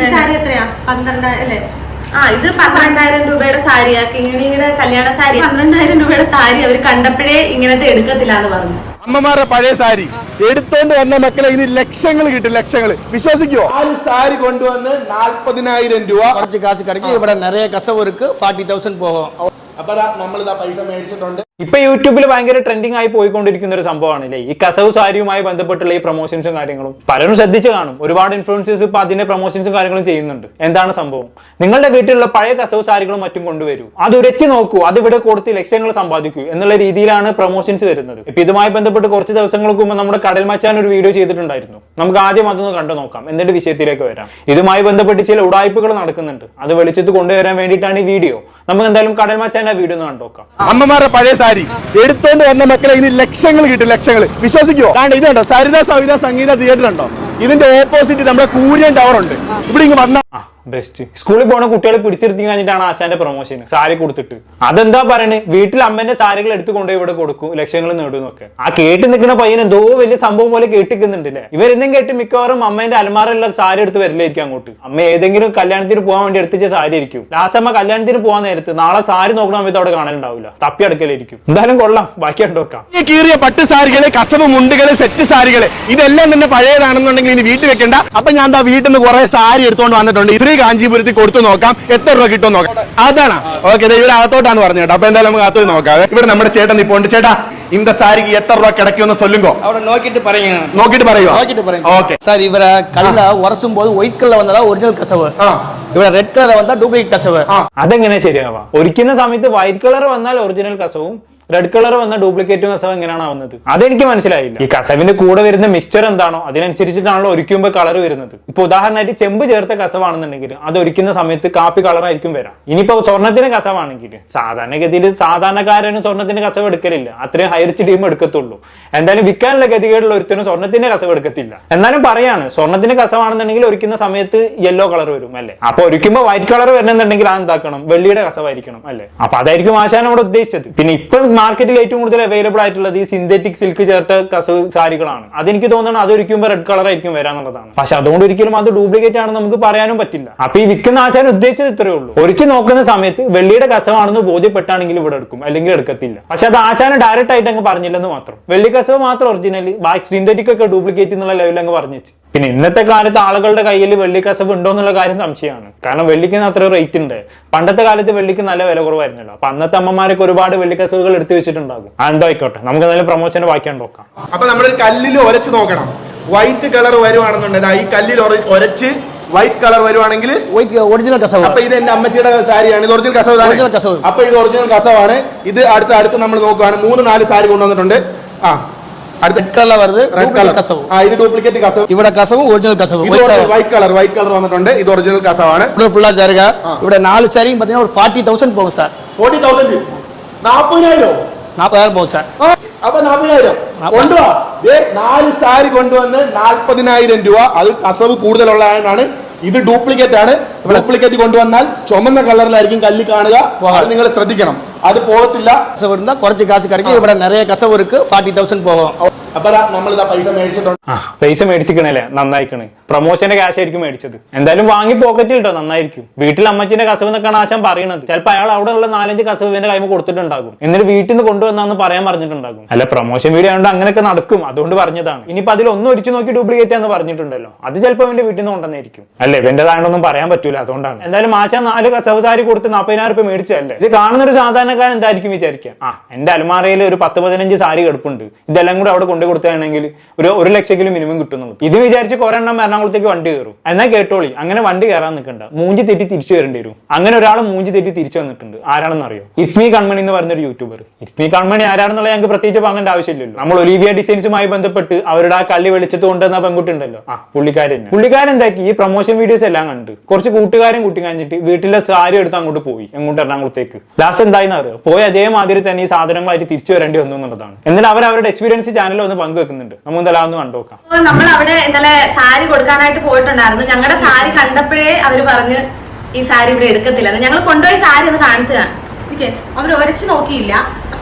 ഈ സാരി എത്രയാ? പന്ത്രണ്ടായിരം അല്ലേ? ആ ഇത് പന്ത്രണ്ടായിരം രൂപയുടെ സാരിയാ. കിങ്ങിണിയുടെ കല്യാണ സാരി. പന്ത്രണ്ടായിരം രൂപയുടെ സാരി അവർ കണ്ടപ്പോഴേ ഇങ്ങനത്തെ എടുക്കത്തില്ല എന്ന് പറഞ്ഞു. അമ്മമാരുടെ പഴയ സാരി. എടുത്തോണ്ട് വന്ന മക്കളെ ഇനി ലക്ഷങ്ങൾ കിട്ടും ലക്ഷങ്ങൾ വിശ്വസിക്കുവോ? ആ ഒരു സാരി കൊണ്ടുവന്ന് നാല്പതിനായിരം രൂപ. കുറച്ച് കാശ് കിടക്കി ഇവിടെ നിറയെ കസവർക്ക് ഇருக்கு ഫോർട്ടി തൗസൻഡ് പോകും അപ്പൊ നമ്മൾ ഇതാ പൈസ മേടിച്ചിട്ടുണ്ട്. ഇപ്പൊ യൂട്യൂബിൽ ഭയങ്കര ട്രെൻഡിങ് ആയി പോയിക്കൊണ്ടിരിക്കുന്ന ഒരു സംഭവമാണ് അല്ലേ ഈ കസവ് സാരിയുമായി ബന്ധപ്പെട്ടുള്ള ഈ പ്രൊമോഷൻസും കാര്യങ്ങളും. പലരും ശ്രദ്ധിച്ചു കാണും. ഒരുപാട് ഇൻഫ്ലുവൻസേഴ്സ് ഇപ്പൊ അതിന്റെ പ്രൊമോഷൻസും കാര്യങ്ങളും ചെയ്യുന്നുണ്ട്. എന്താണ് സംഭവം? നിങ്ങളുടെ വീട്ടിലുള്ള പഴയ കസവ് സാരികളും മറ്റും കൊണ്ടുവരൂ. അത് ഉരച്ചു നോക്കൂ. അത് ഇവിടെ കൊടുത്ത് ലക്ഷ്യങ്ങൾ സമ്പാദിക്കൂ എന്നുള്ള രീതിയിലാണ് പ്രൊമോഷൻസ് വരുന്നത്. ഇപ്പൊ ഇതുമായി ബന്ധപ്പെട്ട് കുറച്ച് ദിവസങ്ങൾക്ക് മുമ്പ് നമ്മുടെ കടൽ മച്ചാൻ ഒരു വീഡിയോ ചെയ്തിട്ടുണ്ടായിരുന്നു. നമുക്ക് ആദ്യം അതൊന്ന് കണ്ടു നോക്കാം. എന്നിട്ട് വിഷയത്തിലേക്ക് വരാം. ഇതുമായി ബന്ധപ്പെട്ട് ചില ഉടായ്പകൾ നടക്കുന്നുണ്ട്. അത് വെളിച്ചത്ത് കൊണ്ടുവരാൻ വേണ്ടിയിട്ടാണ് ഈ വീഡിയോ നമുക്ക് എന്തായാലും കടൽ മച്ചാൻ ആ വീഡിയോ ഒന്ന് കണ്ടു നോക്കാം. അമ്മമാരുടെ പഴയ സാരി എടുത്തോണ്ട് വന്ന മക്കളെ ഇനി ലക്ഷങ്ങൾ കിട്ടും ലക്ഷങ്ങൾ വിശ്വസിക്കുവോ കാരണം ഇത് കണ്ടോ? സരിത സവിത സംഗീത തിയേറ്റർ ഉണ്ടോ? ഇതിന്റെ ഓപ്പോസിറ്റ് നമ്മുടെ കൂര്യൻ ടവർ ഉണ്ട്. ഇവിടെ ഇങ്ങ് വന്ന ബെസ്റ്റ് സ്കൂളിൽ പോണ കുട്ടികളെ പിടിച്ചിരുത്തി കഴിഞ്ഞിട്ടാണ് ആശാന്റെ പ്രൊമോഷൻ സാരി കൊടുത്തിട്ട്. അതെന്താ പറയണേ? വീട്ടിൽ അമ്മന്റെ സാരികൾ എടുത്തു കൊണ്ടുപോയി ഇവിടെ കൊടുക്കും ലക്ഷ്യങ്ങൾ നേടുന്നൊക്കെ ആ കേട്ട് നിൽക്കുന്ന പയ്യൻ എന്തോ വലിയ സംഭവം പോലെ കേട്ടിക്കുന്നുണ്ടല്ലേ? ഇവരെന്തും കേട്ട് മിക്കവാറും അമ്മേന്റെ അലമാറയിലുള്ള സാരി എടുത്ത് വരില്ലായിരിക്കും അങ്ങോട്ട്. അമ്മ ഏതെങ്കിലും കല്യാണത്തിന് പോകാൻ വേണ്ടി എടുത്തിച്ച സാരി ആയിരിക്കും. ലാസ്റ്റ് അമ്മ കല്യാണത്തിന് പോകാൻ നേരത്ത് നാളെ സാരി നോക്കണ സമയത്ത് അവിടെ കാണലുണ്ടാവില്ല. തപ്പി അടുക്കലായിരിക്കും. എന്തായാലും കൊള്ളാം. ബാക്കി കണ്ടോക്കാം കീറിയ പട്ട് സാരികൾ കസവ് മുണ്ടുകൾ സെറ്റ് സാരികളെ ഇതെല്ലാം തന്നെ പഴയതാണെന്നുണ്ടെങ്കിൽ ഇനി വീട്ടിൽ വെക്കണ്ട. അപ്പൊ ഞാൻ വീട്ടിൽ നിന്ന് കുറെ സാരി എടുത്തോണ്ട് വന്നിട്ടുണ്ട്. ഇത്രയും കാഞ്ചീപുരത്തിൽ കൊടുത്തു നോക്കാം എത്ര രൂപ കിട്ടും നോക്കാം അതാണ് ഓക്കെ ഇവിടെ അകത്തോട്ടാണ് പറഞ്ഞത് കേട്ടോ അപ്പൊ എന്തായാലും നമുക്ക് അകത്തോട്ട് നോക്കാം ഇവിടെ നമ്മുടെ ചേട്ടൻ നിപ്പോണ്ട് ചേട്ടാ இந்த സാരിക്ക് എത്ര രൂപ കിടക്കുമെന്ന് ചൊല്ലുങ്കോ அவரை நோக்கிட்டு பாருங்க നോക്കിട്ട് പറയുമോ நோக்கிட்டு பாருங்க ഓക്കെ சார் இவரை கல்ல உரசும் போது ஒயிட் கல்ல வந்ததா ஒரிஜினல் கசவு ആ இவரை ரெட் கலர் வந்தா டூப்ளிகேட் கசவு ആ അതെങ്ങനെ ശരിയാവാ ഒരിക്കുന്ന സമയത്ത് വൈറ്റ് കളർ വന്നാൽ ഒറിജിനൽ കസവും റെഡ് കളർ വന്ന ഡ്യൂപ്ലിക്കേറ്റ് കസവ് എങ്ങനെയാണ് ആവുന്നത്? അതെനിക്ക് മനസ്സിലായില്ല. ഈ കസവിന്റെ കൂടെ വരുന്ന മിക്സ്ചർ എന്താണോ അതിനനുസരിച്ചിട്ടാണല്ലോ ഒരിക്കുമ്പോൾ കളർ വരുന്നത്. ഇപ്പൊ ഉദാഹരണമായിട്ട് ചെമ്പ് ചേർത്ത കസവാണെന്നുണ്ടെങ്കിൽ അത് ഒരിക്കുന്ന സമയത്ത് കാപ്പി കളർ ആയിരിക്കും വരാം. ഇനിയിപ്പോ സ്വർണത്തിന്റെ കസവാണെങ്കിൽ സാധാരണഗതിയിൽ സാധാരണക്കാരനും സ്വർണത്തിന്റെ കസവ് എടുക്കലില്ല. അത്രയും ഹയർച്ച് ടീം എടുക്കത്തുള്ളൂ. എന്തായാലും വിൽക്കാനുള്ള ഗതികേടുള്ള ഒരുത്തനും സ്വർണത്തിന്റെ കസവ് എടുക്കത്തില്ല. എന്നാലും പറയാണ് സ്വർണത്തിന്റെ കസവാണെന്നുണ്ടെങ്കിൽ ഒരിക്കുന്ന സമയത്ത് യെല്ലോ കളർ വരും അല്ലേ? അപ്പൊ ഒരിക്കുമ്പോൾ വൈറ്റ് കളർ വരണമെന്നുണ്ടെങ്കിൽ ആ എന്താക്കണം വെള്ളിയുടെ കസവായിരിക്കണം അല്ലേ? അപ്പൊ അതായിരിക്കും ആശാൻ അവിടെ ഉദ്ദേശിച്ചത്. പിന്നെ ഇപ്പൊ മാർക്കറ്റിൽ ഏറ്റവും കൂടുതൽ അവൈലബിൾ ആയിട്ടുള്ളത് ഈ സിന്തറ്റിക് സിൽക്ക് ചേർത്ത കസവ് സാരികളാണ്. അതെനിക്ക് തോന്നുന്നത് അതൊരിക്കുമ്പോൾ റെഡ് കളർ ആയിരിക്കും വരാന്നുള്ളതാണ്. പക്ഷെ അതുകൊണ്ട് ഒരിക്കലും അത് ഡ്യൂപ്ലിക്കേറ്റ് ആണെന്ന് നമുക്ക് പറയാനും പറ്റില്ല. അപ്പൊ ഈ വിൽക്കുന്ന ആശാൻ ഉദ്ദേശിച്ചത് ഇത്രയേ ഉള്ളൂ. ഒരിച്ചു നോക്കുന്ന സമയത്ത് വെള്ളിയുടെ കസവാണെന്ന് ബോധ്യപ്പെട്ടാണെങ്കിൽ ഇവിടെ എടുക്കും അല്ലെങ്കിൽ എടുക്കത്തില്ല. പക്ഷെ അത് ആശാന് ഡയറക്റ്റ് ആയിട്ട് അങ്ങ് പറഞ്ഞില്ലെന്ന് മാത്രം. വെള്ളി കസവ് മാത്രം ഒറിജിനലി ബാക്കി സിന്തറ്റിക് ഒക്കെ ഡ്യൂപ്ലിക്കേറ്റ് എന്നുള്ള ലെവലിൽ അങ്ങ് പറഞ്ഞു പിന്നെ ഇന്നത്തെ കാലത്ത് ആളുകളുടെ കയ്യിൽ വെള്ളിക്കസവ് ഉണ്ടോ എന്നുള്ള കാര്യം സംശയമാണ്. കാരണം വെള്ളിക്കിന് അത്ര റേറ്റ് ഉണ്ട്. പണ്ടത്തെ കാലത്ത് വെള്ളിക്ക് നല്ല വില കുറവായിരുന്നല്ലോ. അപ്പൊ അന്നത്തെ അമ്മമാരൊക്കെ ഒരുപാട് വെള്ളിക്കസവുകൾ എടുത്തു വെച്ചിട്ടുണ്ടാകും. എന്തോ ആയിക്കോട്ടെ. നമുക്ക് നല്ല പ്രൊമോഷന്റെ ബാക്കിയാണ് നോക്കാം. അപ്പൊ നമ്മൾ കല്ലിൽ ഒരച്ച് നോക്കണം. വൈറ്റ് കളർ വരുവാണെന്നുണ്ടെങ്കിൽ ഈ കല്ലിൽ ഉരച്ച് വൈറ്റ് കളർ വരുവാണെങ്കിൽ ഒറിജിനൽ കസവ്. അപ്പൊ ഇത് എന്റെ അമ്മച്ചിയുടെ സാരിയാണ്. ഇത് ഒറിജിനൽ കസവ് അപ്പൊ ഇത് ഒറിജിനൽ കസവാണ്. ഇത് അടുത്ത അടുത്ത് നമ്മൾ നോക്കുകയാണ് മൂന്ന് നാല് സാരി കൊണ്ടുവന്നിട്ടുണ്ട്. ആ അടുത്ത ரெட் கலர்ல வருது റെഡ് டூப்ளிகேட் കളർ கசவு ആ ഇത് ഡ്യൂപ്ലിക്കേറ്റ് കസവ് இவட கசவும் ஒரிஜினல் கசவு ഇത് വൈറ്റ് കളർ വൈറ്റ് കളർ വന്നിട്ടുണ്ട് ഇത് ഒറിജിനൽ കസവാണ് ஃபுல்லா சாருங்க இவட நாலு சாரியும் பாத்தீங்கன்னா ஒரு ஃபார்ட்டி தௌசண்ட் போகும் சார் ഫോർട്ടി തൗസൻഡ് നാപ്പതിനായിരം நாற்பதாயிரம் போகும் சார் അപ്പൊ നാപ്പതിനായിരം കൊണ്ടുവാ ദേ നാല് സാരി കൊണ്ടുവന്ന് നാൽപ്പതിനായിരം രൂപ അത് കസവ് കൂടുതലുള്ളതാണ് ഇത് ഡ്യൂപ്ലിക്കേറ്റ് ആണ് ഡ്യൂപ്ലിക്കേറ്റ് കൊണ്ടുവന്നാൽ ചുമന്ന കളറിലായിരിക്കും കല്ല് കാണുക അത് നിങ്ങൾ ശ്രദ്ധിക്കണം അത് പോകത്തില്ല கசவு இருந்தா குறைச்சு காசு கிடைக்கும் இவட நிறைய கசவு இருக்கு ஃபார்ட்டி தௌசண்ட் போகும் അപ്പൊ നമ്മൾ ഇതാ പൈസ മേടിച്ചിട്ടുണ്ട് ആ പൈസ മേടിച്ചിക്കണല്ലേ നന്നായിക്കണ് പ്രൊമോഷന്റെ ക്യാഷ് ആയിരിക്കും മേടിച്ചത്. എന്തായാലും വാങ്ങി പോക്കറ്റിൽ ഇട്ടോ നന്നായിരിക്കും. വീട്ടിൽ അമ്മച്ചിന്റെ കസവ് എന്നൊക്കെയാണ് ആശാൻ പറയണത്. ചിലപ്പോൾ അയാൾ അവിടെ ഉള്ള നാലഞ്ച് കസവ് ഇവന്റെ കൈമ കൊടുത്തിട്ടുണ്ടാകും. എന്നിട്ട് വീട്ടിൽ നിന്ന് കൊണ്ടുവന്നാന്ന് പറയാൻ പറഞ്ഞിട്ടുണ്ടാകും. അല്ല പ്രൊമോഷൻ വീഡിയോ ആയതുകൊണ്ട് അങ്ങനെയൊക്കെ നടക്കും. അതുകൊണ്ട് പറഞ്ഞതാണ്. ഇനിയിപ്പോൾ അതിൽ ഒന്നും ഒരിച്ചു നോക്കി ഡ്യൂപ്ലിക്കേറ്റ് ആണെന്ന് പറഞ്ഞിട്ടുണ്ടല്ലോ. അത് ചിലപ്പോൾ ഇവന്റെ വീട്ടിൽ നിന്ന് കൊണ്ടുവന്നായിരിക്കും. അല്ലേ ഇവന്റേതാണെന്നൊന്നും പറയാൻ പറ്റൂല. അതുകൊണ്ടാണ്. എന്തായാലും ആശാൻ നാല് കസവ് സാരി കൊടുത്ത് നാൽപ്പതിനായിരം രൂപ മേടിച്ചല്ലേ ഇത് കാണുന്ന ഒരു സാധാരണക്കാരൻ എന്തായിരിക്കും വിചാരിക്കുക ആ എന്റെ അലമാറയിൽ ഒരു പത്ത് പതിനഞ്ച് സാരി കിടപ്പുണ്ട്. ഇതെല്ലാം കൂടെ അവിടെ കൊണ്ടു കൊടുത്താണെങ്കിൽ ഒരു ഒരു ലക്ഷമെങ്കിലും മിനിമം കിട്ടുന്നുള്ളൂ. ഇത് വിചാരിച്ച് കുറെ എണ്ണം എറണാകുളത്തേക്ക് വണ്ടി കയറും. എന്നാൽ കേട്ടോളി. അങ്ങനെ വണ്ടി കയറാൻ നിൽക്കണ്ട മൂഞ്ചി തെറ്റി തിരിച്ചു വരേണ്ടി വരും. അങ്ങനെ ഒരാൾ മൂഞ്ചി തെറ്റി തിരിച്ചു വന്നിട്ടുണ്ട്. ആരാണെന്ന് അറിയോ ഇസ്മി കൺമണി എന്ന് പറഞ്ഞൊരു യൂട്യൂബർ ഇസ്മി കൺമണി ആരാണെന്നുള്ള ഞങ്ങൾക്ക് പ്രത്യേകിച്ച് പറയേണ്ട ആവശ്യമില്ലല്ലോ. നമ്മൾ ഒലിവിയ ഡിസൈൻസുമായി ബന്ധപ്പെട്ട് അവരുടെ ആ കള്ളി വെളിച്ചത്ത് കൊണ്ടുവന്ന പെൺകുട്ടി ഉണ്ടല്ലോ ആ പുള്ളിക്കാരൻ പുള്ളിക്കാരൻ എന്താക്കി? ഈ പ്രൊമോഷൻ വീഡിയോസ് എല്ലാം കണ്ട്. കുറച്ച് കൂട്ടുകാരും കൂട്ടി കഴിഞ്ഞിട്ട് വീട്ടിലെ സാരി എടുത്ത് അങ്ങോട്ട് പോയി. അങ്ങോട്ട് എറണാകുളത്തേക്ക്. ലാസ്റ്റ് എന്തായെന്ന് അറിയോ? പോയി അതേമാതിരി തന്നെ ഈ സാധനങ്ങളായിട്ട് തിരിച്ചു വരേണ്ടി വന്നു എന്നുള്ളതാണ്. എന്നാൽ അവർ അവരുടെ എക്സ്പീരിയൻസ് ചാനലിൽ ഒന്ന് പങ്കുവെക്കുന്നുണ്ട്. നമുക്ക് എന്തായാലും ഒന്ന് കണ്ടുനോക്കാം നമ്മൾ അവിടെ ഇന്നലെ സാരി കൊടുക്കാനായിട്ട് പോയിട്ടുണ്ടായിരുന്നു. ഞങ്ങളുടെ സാരി കണ്ടപ്പോഴേ അവർ പറഞ്ഞ് ഈ സാരി ഇവിടെ എടുക്കത്തില്ല. ഞങ്ങൾ കൊണ്ടുപോയി സാരി ഒന്ന് കാണിച്ചു ഇരിക്കെ അവർ ഒരച്ച് നോക്കിയില്ല.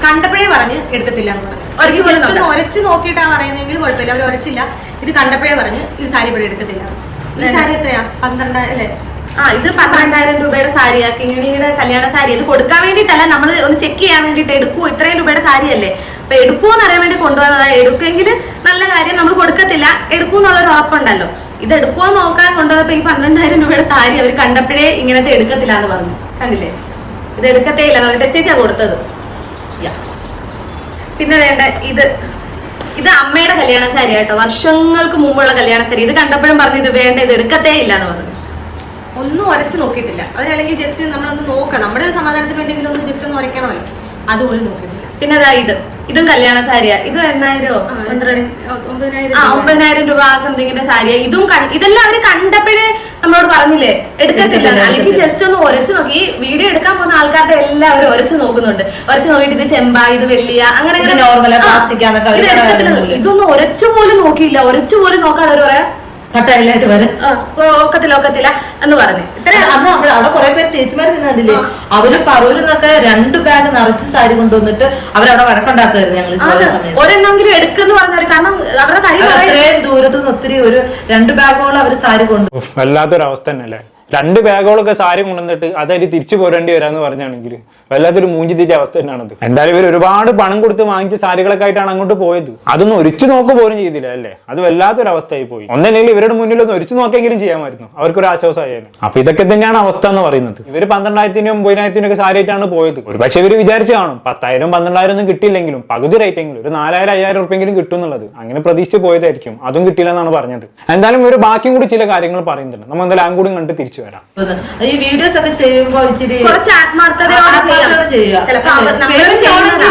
കണ്ടപ്പോഴേ പറഞ്ഞ് എടുക്കത്തില്ല എന്ന് പറഞ്ഞു. ഒരച്ച് നോക്കിയിട്ടാ പറയുന്നതെങ്കിൽ കുഴപ്പമില്ല. അവർ ഒരച്ചില്ല. ഇത് കണ്ടപ്പോഴേ പറഞ്ഞ് ഈ സാരി ഇവിടെ എടുക്കത്തില്ല. ഈ സാരി എത്രയാ? പന്ത്രണ്ടായിരം അല്ലേ? ആ ഇത് പന്ത്രണ്ടായിരം രൂപയുടെ സാരിയാ കിങ്ങിണിയുടെ കല്യാണ സാരി. ഇത് കൊടുക്കാൻ വേണ്ടിട്ടല്ല നമ്മൾ ഒന്ന് ചെക്ക് ചെയ്യാൻ വേണ്ടിട്ട് എടുക്കൂ ഇത്രയും രൂപയുടെ സാരി അല്ലേ അപ്പൊ എടുക്കൂന്ന് എന്ന് അറിയാൻ വേണ്ടി കൊണ്ടുവന്നതാ. എടുക്കെങ്കിൽ നല്ല കാര്യം. നമ്മൾ കൊടുക്കത്തില്ല. എടുക്കൂന്നുള്ളൊരു ഉറപ്പുണ്ടല്ലോ. ഇത് എടുക്കുവോ നോക്കാൻ കൊണ്ടുവന്നപ്പോ ഈ പന്ത്രണ്ടായിരം രൂപയുടെ സാരി അവർ കണ്ടപ്പോഴേ ഇങ്ങനത്തെ എടുക്കത്തില്ല എന്ന് പറഞ്ഞു. കണ്ടില്ലേ? ഇത് എടുക്കത്തേ ഇല്ല നമ്മൾ ടെസ്റ്റേജാ കൊടുത്തത്. പിന്നെ വേണ്ട ഇത് ഇത് അമ്മയുടെ കല്യാണ സാരി കേട്ടോ. വർഷങ്ങൾക്ക് മുമ്പുള്ള കല്യാണ സാരി. ഇത് കണ്ടപ്പോഴും പറഞ്ഞു ഇത് വേണ്ട ഇത് എടുക്കത്തേ ഇല്ല എന്ന് പറഞ്ഞു. ഒന്നും ഉരച്ച് നോക്കിയിട്ടില്ല. അവരല്ലെങ്കിൽ ജസ്റ്റ് നമ്മളൊന്ന് നോക്കാം. നമ്മുടെ ഒരു സമാധാനത്തിന് വേണ്ടിയെങ്കിലും ഒന്ന് ജസ്റ്റ് ഒന്ന് ഉരയ്ക്കണമല്ലോ. അതുപോലെ നോക്കിയിട്ടില്ല പിന്നെ അതാ ഇത്. ഇതും കല്യാണ സാരിയാ. ഇത് എണ്ണായിരോ? ആ, ഒമ്പതിനായിരം ആ രൂപ. സംതിങ്ങിന്റെ സാരിയാ. ഇതും ഇതെല്ലാം അവർ കണ്ടപ്പോഴേ നമ്മളോട് പറഞ്ഞില്ലേ? എടുക്കത്തില്ല അല്ലെങ്കിൽ ജസ്റ്റ് ഒന്ന് ഒരച്ചു നോക്കി. ഈ വീഡിയോ എടുക്കാൻ പോകുന്ന ആൾക്കാരുടെ എല്ലാവരും ഒരച്ചു നോക്കുന്നുണ്ട്. ഒരച്ച് നോക്കിയിട്ട് ഇത് ചെമ്പ ഇത് വെള്ളിയ അങ്ങനെ. ഇതൊന്നും ഒരച്ചു പോലും നോക്കിയില്ല. ഒരച്ചു പോലും നോക്കാതെ അവർ പറയാ കട്ടായിട്ട് വരും. "ആ, ഒ- ഒക്കത്തില്ല ഒക്കത്തില്ല എന്ന് പറഞ്ഞു. ഇത്ര അന്ന് അവിടെ അവിടെ കുറെ പേര് ചേച്ചിമാർ നിന്നില്ലേ അവർ പറൂരിന്നൊക്കെ രണ്ട് ബാഗ് നിറച്ച് സാരി കൊണ്ടുവന്നിട്ട് അവരവിടെ വഴക്കുണ്ടാക്കുമായിരുന്നു ഞങ്ങൾ ഒരെണ്ണെങ്കിലും എടുക്കുന്നു ഒരെണ്ണമെങ്കിലും എടുക്കെന്ന് പറഞ്ഞവര്. കാരണം അവരുടെ കാര്യം അത്രയും ദൂരത്തുനിന്ന് ഒത്തിരി ഒരു രണ്ട് ബാഗോളം അവർ സാരി കൊണ്ടു വല്ലാത്തൊരവസ്ഥ തന്നെയല്ലേ? രണ്ട് ബാഗുകളൊക്കെ സാരി കൊണ്ടുവന്നിട്ട് അതായത് തിരിച്ചു പോരേണ്ടി വരാന്ന് പറഞ്ഞാണെങ്കിൽ വല്ലാത്തൊരു മൂഞ്ചി തിരിച്ച അവസ്ഥ തന്നെയാണത്. എന്തായാലും ഇവർ ഒരുപാട് പണം കൊടുത്ത് വാങ്ങിച്ച സാരികളൊക്കെ ആയിട്ടാണ് അങ്ങോട്ട് പോയത്. അതൊന്നും ഒരിച്ചു നോക്ക് പോലും ചെയ്തില്ല അല്ലേ? അത് വല്ലാത്തൊരു അവസ്ഥയായി പോയി. ഒന്നല്ലെങ്കിൽ ഇവരുടെ മുന്നിൽ ഒന്ന് ഒരിച്ചു നോക്കെങ്കിലും ചെയ്യാമായിരുന്നു. അവർക്കൊരു ആശ്വാസമായാലും അപ്പൊ ഇതൊക്കെ തന്നെയാണ് അവസ്ഥ എന്ന് പറയുന്നത്. ഇവർ പന്ത്രണ്ടായിരത്തിനും ഒമ്പതിനായിരത്തിനും ഒക്കെ സാരി ആയിട്ടാണ് പോയത്. ഒരു പക്ഷേ ഇവർ വിചാരിച്ചു കാണും പത്തായിരം പന്ത്രണ്ടായിരം ഒന്നും കിട്ടിയില്ലെങ്കിലും പകുതി റേറ്റെങ്കിലും ഒരു നാലായിരം അയ്യായിരം ഉറുപ്പെങ്കിലും കിട്ടും എന്നുള്ളത്. അങ്ങനെ പ്രതീക്ഷിച്ച് പോയതായിരിക്കും. അതും കിട്ടില്ലെന്നാണ് പറഞ്ഞത്. എന്തായാലും ഇവർ ബാക്കിയും കൂടി ചില കാര്യങ്ങൾ പറയുന്നുണ്ട്. നമ്മൾ എന്തായാലും കൂടി കണ്ട് തിരിച്ചു വരാം ഈ വീഡിയോസ് ഒക്കെ ചെയ്യുമ്പോൾ ഇച്ചിരി കുറച്ച് ആത്മാർത്ഥതയോടെ ചെയ്യാം. ചെയ്യുക ചിലപ്പോ അവ- അല്ലേ? നമ്മൾ ചെയ്യുന്നതാ.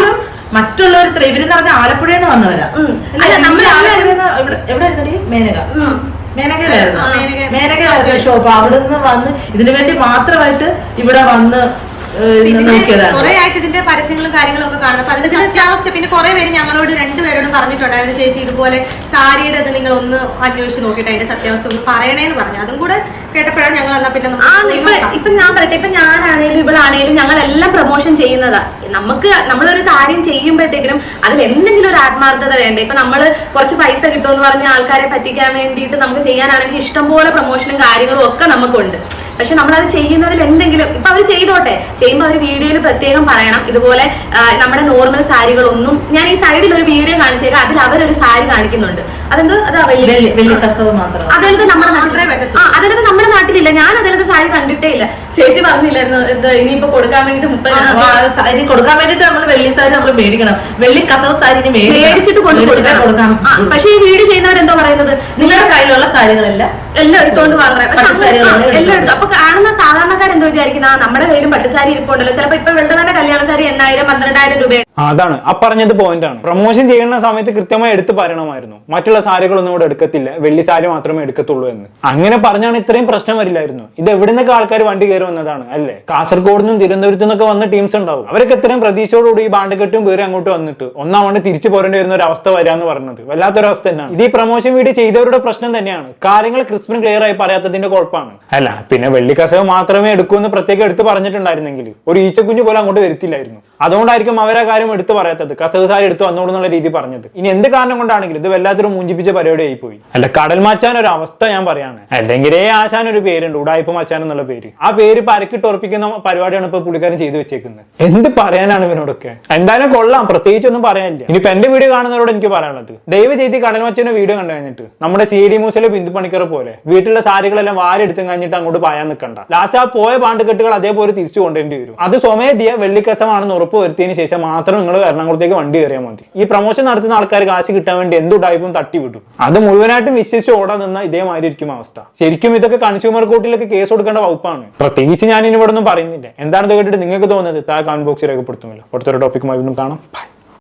മറ്റുള്ളവർ ഇവരെന്ന് പറഞ്ഞ ആലപ്പുഴയിൽ നിന്ന് വന്നവരാ ഉം. അല്ല, അല്ല, നമ്മൾ നമ്മൾ ഇവിടെ എവിടെ ആയിരുന്നടി മേനക ഉം. മേനകയിലായിരുന്നു ആ, മേനക. മേനകയിലായിരുന്നു ഷോപ്പ് വന്ന് ഇതിനു വേണ്ടി മാത്രമായിട്ട് ഇവിടെ വന്ന് ഏഹ്, നോക്കിയതാണ് കുറെ ആയിട്ട് ഇതിന്റെ പരസ്യങ്ങളും കാര്യങ്ങളും ഒക്കെ കാണുന്നത് അപ്പൊ അതിന്റെ സത്യാവസ്ഥ പിന്നെ കുറെ പേര് ഞങ്ങളോട് രണ്ടുപേരോടും പറഞ്ഞിട്ടുണ്ടായിരുന്നു ചേച്ചി ഇതുപോലെ സാരിയുടെ ഇത് നിങ്ങൾ ഒന്ന് അന്വേഷിച്ച് നോക്കിയിട്ട് അതിന്റെ സത്യാവസ്ഥ ഒന്ന് പറയണേന്ന് പറഞ്ഞു അതും കൂടെ കേട്ടപ്പോഴാണ് ഞങ്ങൾ എന്നാ പിന്നെ ആ ഇപ്പൊ ഞാൻ പറയട്ടെ ഇപ്പൊ ഞാനാണേലും ഇവളാണേലും ഞങ്ങളെല്ലാം പ്രൊമോഷൻ ചെയ്യുന്നതാ. നമുക്ക് നമ്മളൊരു കാര്യം ചെയ്യുമ്പോഴത്തേക്കിനും അതിൽ എന്തെങ്കിലും ഒരു ആത്മാർത്ഥത വേണ്ടേ? ഇപ്പൊ നമ്മൾ കുറച്ച് പൈസ കിട്ടുമെന്ന് പറഞ്ഞ ആൾക്കാരെ പറ്റിക്കാൻ വേണ്ടിയിട്ട് നമുക്ക് ചെയ്യാനാണെങ്കിൽ ഇഷ്ടംപോലെ പ്രൊമോഷനും കാര്യങ്ങളും ഒക്കെ നമുക്കുണ്ട്. പക്ഷെ നമ്മൾ അത് ചെയ്യുന്നതിൽ എന്തെങ്കിലും ഇപ്പൊ അവർ ചെയ്തോട്ടെ. ചെയ്യുമ്പോൾ അവർ വീഡിയോയിൽ പ്രത്യേകം പറയണം. ഇതുപോലെ നമ്മുടെ നോർമൽ സാരികളൊന്നും ഞാൻ ഈ സൈഡിൽ ഒരു വീഡിയോ കാണിച്ചേക്കാം. അതിൽ അവരൊരു സാരി കാണിക്കുന്നുണ്ട്. അതെന്തോ അത് വെള്ളി കസവ് മാത്രം. അതെടുത്ത് നമ്മുടെ പറ്റത്തുള്ളൂ. ആ അതെടുത്ത് നമ്മുടെ നാട്ടിലില്ല. ഞാൻ അതെടുത്ത് സാരി കണ്ടിട്ടേ ഇല്ല. ചേച്ചി പറഞ്ഞില്ലായിരുന്നു എന്താ ഇനിയിപ്പോ കൊടുക്കാൻ വേണ്ടിട്ട് മുപ്പത് സാരി കൊടുക്കാൻ വേണ്ടിട്ട് നമ്മൾ വെള്ളി സാരി നമ്മൾ മേടിക്കണം. വെള്ളി കസവ് സാരി. മേടിച്ചിട്ട് കൊടുക്കണം. പറ്റുള്ളൂ. പക്ഷെ ഈ വീട് ചെയ്യുന്നവരെന്തോ പറയുന്നത്? നിങ്ങളുടെ കയ്യിലുള്ള സാരികളെല്ലാം? എല്ലാം എടുത്തോണ്ട് ആ, എല്ലാം എടുത്തു. അപ്പൊ കാണുന്ന സാധാരണക്കാരെന്തോ വിചാരിക്കുന്ന നമ്മുടെ കയ്യിലും പട്ടുസാരി ഇരിപ്പുണ്ടല്ലോ. ചിലപ്പോ ഇപ്പൊ വെള്ളം തന്നെ കല്യാണ സാരി എണ്ണായിരം പന്ത്രണ്ടായിരം രൂപ ആ, അതാണ്. ആ പറഞ്ഞത് പോയിന്റ് ആണ്. പ്രൊമോഷൻ ചെയ്യുന്ന സമയത്ത് കൃത്യമായി എടുത്ത് പറയണമായിരുന്നു. മറ്റുള്ള സാരികളൊന്നും ഇവിടെ എടുക്കത്തില്ല. വെള്ളി സാരി മാത്രമേ എടുക്കത്തുള്ളൂ എന്ന്. അങ്ങനെ പറഞ്ഞാണ് ഇത്രയും പ്രശ്നം വരില്ലായിരുന്നു. ഇത് എവിടെ നിന്നൊക്കെ ആൾക്കാർ വണ്ടി കയറി വന്നതാണ് അല്ലേ? കാസർഗോഡ് നിന്നും തിരുവനന്തപുരത്തു നിന്നൊക്കെ വന്ന ടീംസ് ഉണ്ടാവും. അവരൊക്കെ ഇത്രയും പ്രതീക്ഷയോടുകൂടി ഈ ബാണ്ടക്കെട്ടും വേറെ അങ്ങോട്ട് വന്നിട്ട് ഒന്നാം വണ്ടി തിരിച്ചു പോരേണ്ടി വരുന്ന ഒരു അവസ്ഥ വരാന്ന് പറഞ്ഞത്. വല്ലാത്തൊരു അവസ്ഥ തന്നെയാണ്. ഇത് ഈ പ്രൊമോഷൻ വീഡിയോ ചെയ്തവരുടെ പ്രശ്നം തന്നെയാണ്. കാര്യങ്ങൾ ക്രിസ്പിന് ക്ലിയർ ആയി പറയാത്തതിന്റെ കുഴപ്പമാണ്. അല്ല പിന്നെ വെള്ളി കസവ് മാത്രമേ എടുക്കൂ എന്ന് പ്രത്യേകം എടുത്ത് പറഞ്ഞിട്ടുണ്ടായിരുന്നെങ്കിൽ ഒരു ഈച്ചക്കുഞ്ഞു പോലും അങ്ങോട്ട് വരുത്തില്ലായിരുന്നു. അതുകൊണ്ടായിരിക്കും അവരാ കാര്യം എടുത്ത് പറയാത്തത്. കസവ് സാരി എടുത്ത് വന്നോളൂ എന്നുള്ള രീതി പറഞ്ഞത്. ഇനി എന്ത് കാരണം കൊണ്ടാണെങ്കിലും ഇത് വല്ലാത്തൊരു മുഞ്ചിപ്പിച്ച പരിപാടി ആയി പോയി. അല്ല കടൽ മാച്ചാൻ ഒരു അവസ്ഥ ഞാൻ പറയാണ്. അല്ലെങ്കിലേ ആശാൻ ഒരു പേരുണ്ട് ഉടായ്പ മച്ചാൻ എന്നുള്ള പേര്. ആ പേര് പരക്കിട്ട് ഉറപ്പിക്കുന്ന പരിപാടിയാണ് ഇപ്പൊ പുള്ളിക്കാരൻ ചെയ്തു വെച്ചേക്കുന്നത്. എന്ത് പറയാനാണ് ഇവനോടൊക്കെ? എന്തായാലും കൊള്ളാം പ്രത്യേകിച്ച് ഒന്നും പറയാനില്ല. ഇനിയിപ്പോ എന്റെ വീഡിയോ കാണുന്നവരോട് എനിക്ക് പറയാനുള്ളത് ദയവ് ചെയ്ത് ഈ കടൽ മച്ചന്റെ വീഡിയോ കണ്ടു കഴിഞ്ഞിട്ട് നമ്മുടെ സി ഡി മൂസിലെ ബിന്ദു പണിക്കർ പോലെ വീട്ടിലെ സാരികളെല്ലാം വാരെടുത്തും കഴിഞ്ഞിട്ട് അങ്ങോട്ട് പായാൻ നിൽക്കണ്ട. ലാസ്റ്റ് ആ പോയ പാണ്ടുകെട്ടുകൾ അതേപോലെ തിരിച്ചു കൊണ്ടേണ്ടി വരും. അത് സ്വമേധിയ വെള്ളിക്കസമാണെന്ന് ഉറപ്പ് വരുത്തിയതിന് ശേഷം മാത്രം നിങ്ങൾ എറണാകുളത്തേക്ക് വണ്ടി കയറിയാൽ മതി. ഈ പ്രൊമോഷൻ നടത്തുന്ന ആൾക്കാർ കാശ് കിട്ടാൻ വേണ്ടി എന്തുണ്ടായപ്പോൾ തട്ടി വിട്ടു അത് മുഴുവനായിട്ടും വിശ്വസിച്ച് ഓടാൻ നിന്ന ഇതേമാതിരി ഇരിക്കും അവസ്ഥ. ശരിക്കും ഇതൊക്കെ കൺസ്യൂമർ കോർട്ടിലൊക്കെ കേസ് കൊടുക്കേണ്ട വകുപ്പാണ്. പ്രത്യേകിച്ച് ഞാൻ ഇനി ഇവിടെ ഒന്നും പറയുന്നില്ല എന്താണെന്ന് കേട്ടിട്ട് നിങ്ങൾക്ക് തോന്നുന്നത്? താ കമന്റ് ബോക്സിൽ രേഖപ്പെടുത്തുമല്ലോ. അടുത്തൊരു ടോപ്പിക്കുമായി വീണ്ടും കാണാം. ബൈ